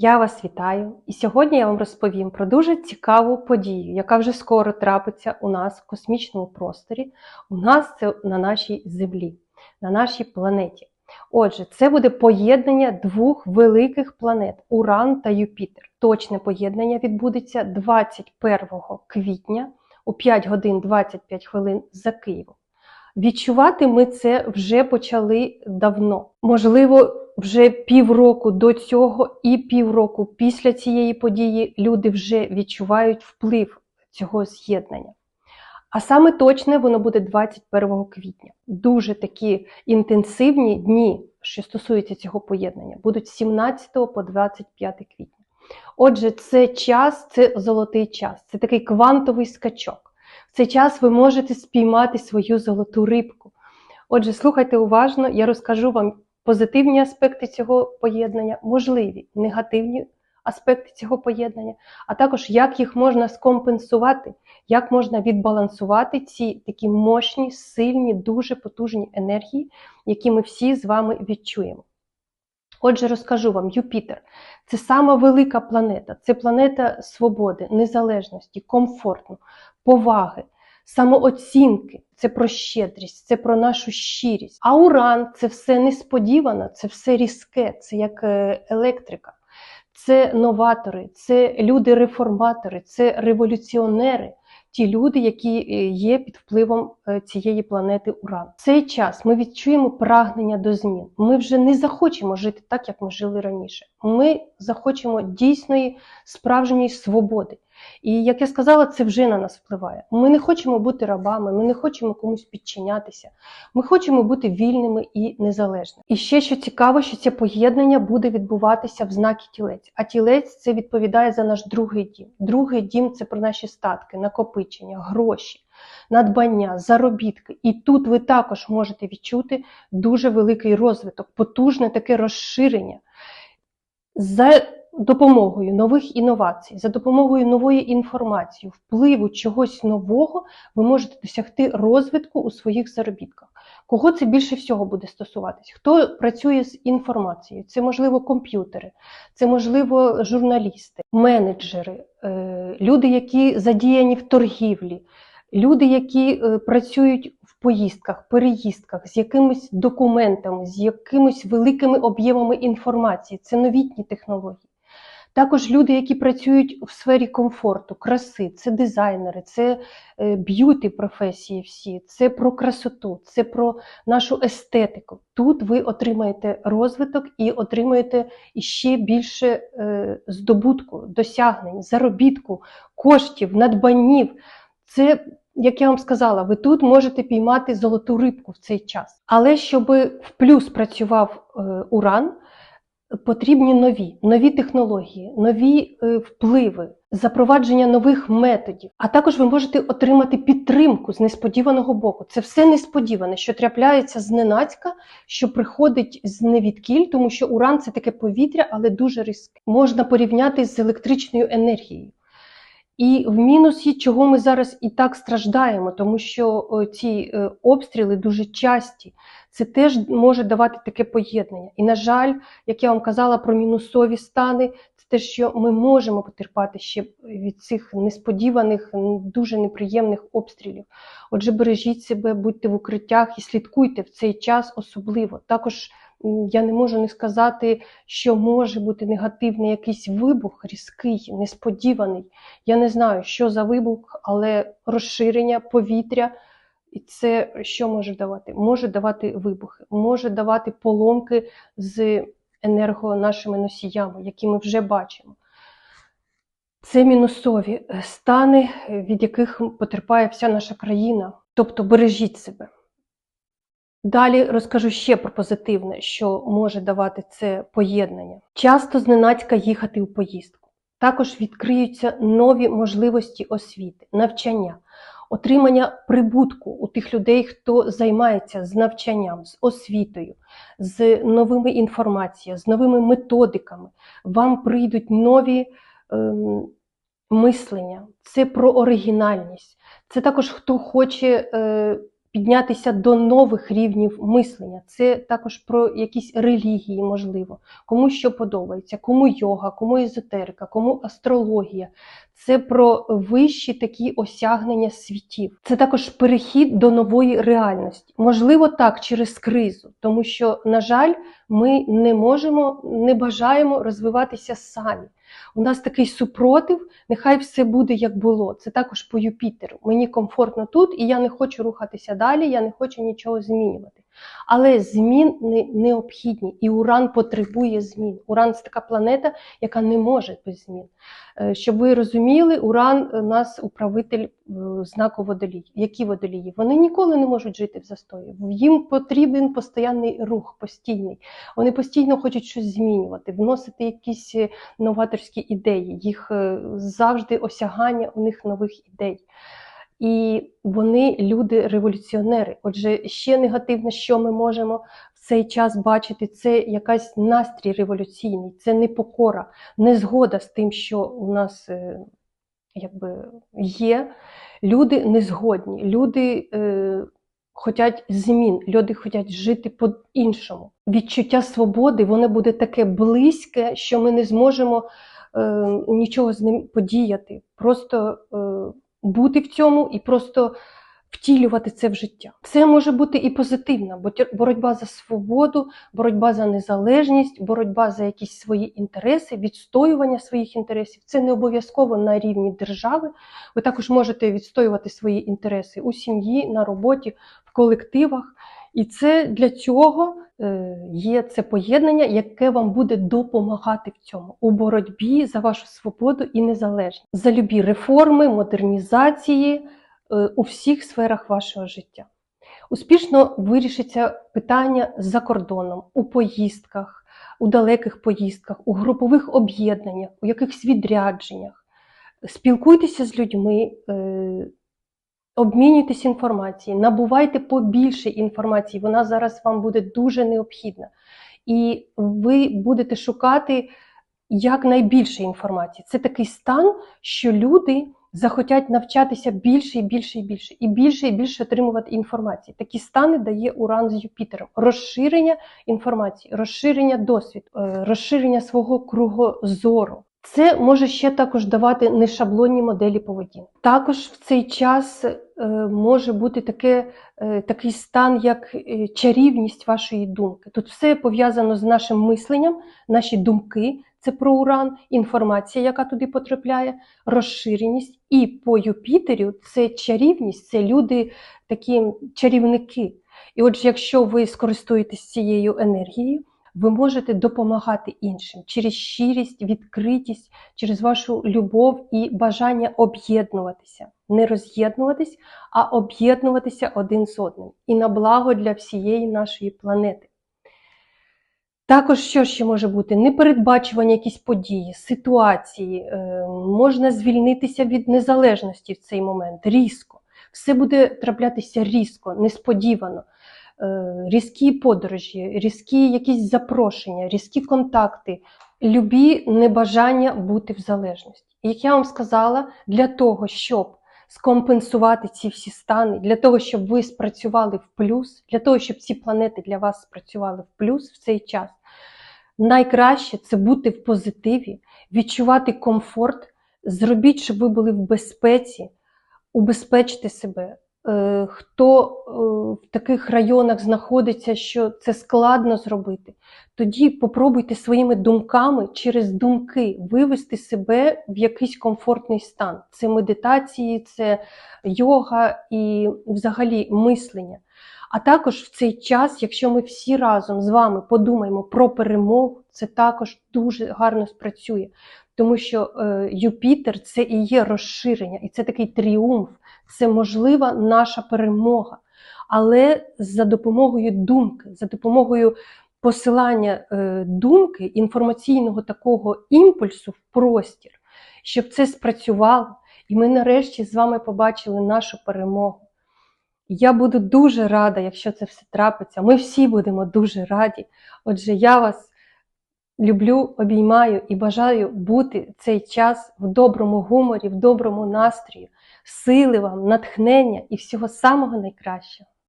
Я вас вітаю, і сьогодні я вам розповім про дуже цікаву подію, яка вже скоро трапиться у нас в космічному просторі. У нас це на нашій Землі, на нашій планеті. Отже, це буде поєднання двох великих планет Уран та Юпітер. Точне поєднання відбудеться 21 квітня о 5 годин 25 хвилин за Києвом. Відчувати ми це вже почали давно. Можливо, вже півроку до цього і півроку після цієї події люди вже відчувають вплив цього з'єднання. А саме точне воно буде 21 квітня. Дуже такі інтенсивні дні, що стосуються цього поєднання, будуть з 17 по 25 квітня. Отже, це час, це золотий час, це такий квантовий скачок. В цей час ви можете спіймати свою золоту рибку. Отже, слухайте уважно, я розкажу вам позитивні аспекти цього поєднання, можливі негативні аспекти цього поєднання, а також як їх можна скомпенсувати, як можна відбалансувати ці такі мощні, сильні, дуже потужні енергії, які ми всі з вами відчуємо. Отже, розкажу вам, Юпітер це сама велика планета, це планета свободи, незалежності, комфорту, поваги, самооцінки, це про щедрість, це про нашу щирість. А уран це все несподівано, це все різке, це як е, електрика, це новатори, це люди-реформатори, це революціонери. Ті люди, які е, є під впливом е, цієї планети Уран. В цей час ми відчуємо прагнення до змін. Ми вже не захочемо жити так, як ми жили раніше. Ми захочемо дійсної справжньої свободи. І як я сказала, це вже на нас впливає. Ми не хочемо бути рабами, ми не хочемо комусь підчинятися. Ми хочемо бути вільними і незалежними. І ще що цікаво, що це поєднання буде відбуватися в знакі тілець. А тілець це відповідає за наш другий дім. Другий дім це про наші статки, накопичення, гроші. Надбання, заробітки, і тут ви також можете відчути дуже великий розвиток, потужне таке розширення. За допомогою нових інновацій, за допомогою нової інформації, впливу чогось нового, ви можете досягти розвитку у своїх заробітках. Кого це більше всього буде стосуватись? Хто працює з інформацією? Це можливо комп'ютери, це можливо журналісти, менеджери, е, люди, які задіяні в торгівлі, люди, які е, працюють в поїздках, переїздках з якимись документами, з якимись великими об'ємами інформації. Це новітні технології. Також люди, які працюють в сфері комфорту, краси, це дизайнери, це е, б'юті професії всі, це про красоту, це про нашу естетику. Тут ви отримаєте розвиток і отримаєте іще більше е, здобутку, досягнень, заробітку, коштів, надбанів. Це як я вам сказала, ви тут можете піймати золоту рибку в цей час. Але щоб в плюс працював е, уран, потрібні нові, нові технології, нові е, впливи, запровадження нових методів. А також ви можете отримати підтримку з несподіваного боку. Це все несподіване, що трапляється зненацька, що приходить з невідкіль, тому що уран це таке повітря, але дуже різке. Можна порівняти з електричною енергією. І в мінусі, чого ми зараз і так страждаємо, тому що ці е, обстріли дуже часті. Це теж може давати таке поєднання. І, на жаль, як я вам казала про мінусові стани, це те, що ми можемо потерпати ще від цих несподіваних, дуже неприємних обстрілів. Отже, бережіть себе, будьте в укриттях і слідкуйте в цей час особливо. Також я не можу не сказати, що може бути негативний якийсь вибух, різкий, несподіваний. Я не знаю, що за вибух, але розширення повітря. І це що може давати? Може давати вибухи, може давати поломки з енерго нашими носіями, які ми вже бачимо. Це мінусові стани, від яких потерпає вся наша країна. Тобто бережіть себе. Далі розкажу ще про позитивне, що може давати це поєднання. Часто зненацька їхати у поїздку. Також відкриються нові можливості освіти, навчання, отримання прибутку у тих людей, хто займається з навчанням, з освітою, з новими інформаціями, з новими методиками. Вам прийдуть нові ем, мислення. Це про оригінальність. Це також хто хоче. Е, піднятися до нових рівнів мислення. Це також про якісь релігії, можливо, кому що подобається, кому йога, кому езотерика, кому астрологія. Це про вищі такі осягнення світів. Це також перехід до нової реальності. Можливо, так, через кризу, тому що, на жаль, ми не можемо, не бажаємо розвиватися самі. У нас такий супротив, нехай все буде як було. Це також по Юпітеру. Мені комфортно тут, і я не хочу рухатися далі, я не хочу нічого змінювати. Але зміни необхідні, і Уран потребує змін. Уран це така планета, яка не може без змін. Е, Щоб ви розуміли, Уран у нас управитель е, знаку водолій. Які водолії? Вони ніколи не можуть жити в застої. Їм потрібен постійний рух, постійний. Вони постійно хочуть щось змінювати, вносити якісь е, новаторські ідеї. Їх е, завжди осягання у них нових ідей. І вони люди-революціонери. Отже, ще негативно, що ми можемо в цей час бачити, це якась настрій революційний, це непокора, незгода з тим, що у нас е, якби є. Люди незгодні, люди е, хочуть змін, люди хочуть жити по-іншому. Відчуття свободи воно буде таке близьке, що ми не зможемо е, нічого з ним подіяти. Просто е, бути в цьому і просто втілювати це в життя. Це може бути і позитивна, бо боротьба за свободу, боротьба за незалежність, боротьба за якісь свої інтереси, відстоювання своїх інтересів. Це не обов'язково на рівні держави. Ви також можете відстоювати свої інтереси у сім'ї, на роботі, в колективах. І це для цього є це поєднання, яке вам буде допомагати в цьому у боротьбі за вашу свободу і незалежність, за любі реформи, модернізації е, у всіх сферах вашого життя. Успішно вирішиться питання за кордоном, у поїздках, у далеких поїздках, у групових об'єднаннях, у якихось відрядженнях. Спілкуйтеся з людьми, е, обмінюйтесь інформацією, набувайте побільше інформації. Вона зараз вам буде дуже необхідна. І ви будете шукати якнайбільше інформації. Це такий стан, що люди захотять навчатися більше і більше і більше, і більше і більше отримувати інформації. Такі стани дає Уран з Юпітером. Розширення інформації, розширення досвіду, е, розширення свого кругозору. Це може ще також давати нешаблонні моделі поведінки. Також в цей час е, може бути таке, е, такий стан, як е, чарівність вашої думки. Тут все пов'язано з нашим мисленням, наші думки. Це про уран, інформація, яка туди потрапляє, розширеність. І по Юпітерю це чарівність, це люди такі чарівники. І отже, якщо ви скористуєтесь цією енергією, ви можете допомагати іншим через щирість, відкритість, через вашу любов і бажання об'єднуватися, не роз'єднуватись, а об'єднуватися один з одним і на благо для всієї нашої планети. Також що ще може бути? Непередбачувані якісь події, ситуації, е, можна звільнитися від незалежності в цей момент різко. Все буде траплятися різко, несподівано. Е, Різкі подорожі, різкі якісь запрошення, різкі контакти, любі небажання бути в залежності. Як я вам сказала, для того, щоб скомпенсувати ці всі стани, для того, щоб ви спрацювали в плюс, для того, щоб ці планети для вас спрацювали в плюс в цей час, найкраще це бути в позитиві, відчувати комфорт, зробіть, щоб ви були в безпеці, убезпечте себе. Е, Хто е, в таких районах знаходиться, що це складно зробити, тоді попробуйте своїми думками через думки вивести себе в якийсь комфортний стан. Це медитації, це йога і взагалі мислення. А також в цей час, якщо ми всі разом з вами подумаємо про перемогу, це також дуже гарно спрацює, тому що е, Юпітер це і є розширення, і це такий тріумф, це можлива наша перемога. Але за допомогою думки, за допомогою посилання е, думки, інформаційного такого імпульсу в простір, щоб це спрацювало, і ми нарешті з вами побачили нашу перемогу. Я буду дуже рада, якщо це все трапиться. Ми всі будемо дуже раді. Отже, я вас люблю, обіймаю і бажаю бути цей час в доброму гуморі, в доброму настрої, сили вам, натхнення і всього самого найкращого.